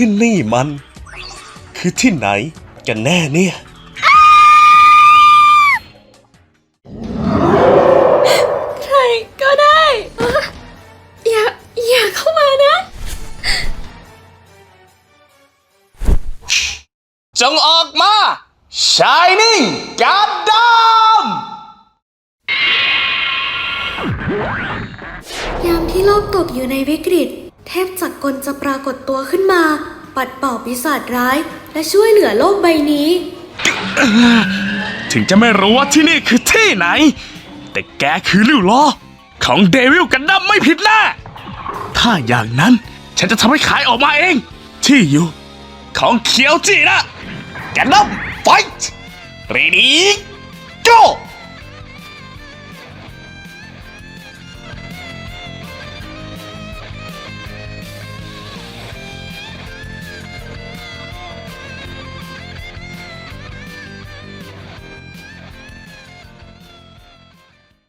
ที่นี่มัน คือที่ไหนกันแน่เนี่ย ใครก็ได้อะอย่าอย่าเข้ามานะ จงออกมา Shining Gundam ยามที่โลกตกอยู่ในวิกฤต เทพจักรกลจะปรากฏตัวขึ้นมา ปัดเป่าปีศาจร้าย และช่วยเหลือโลกใบนี้ ถึงจะไม่รู้ว่าที่นี่คือที่ไหน แต่แกคือลิวล้อของเดวิลกันดั้มไม่ผิดแน่ถ้าอย่างนั้นฉันจะทำให้ขายออกมาเอง ที่อยู่ ของเคียวจีนะกันดั้มไฟท์ ready go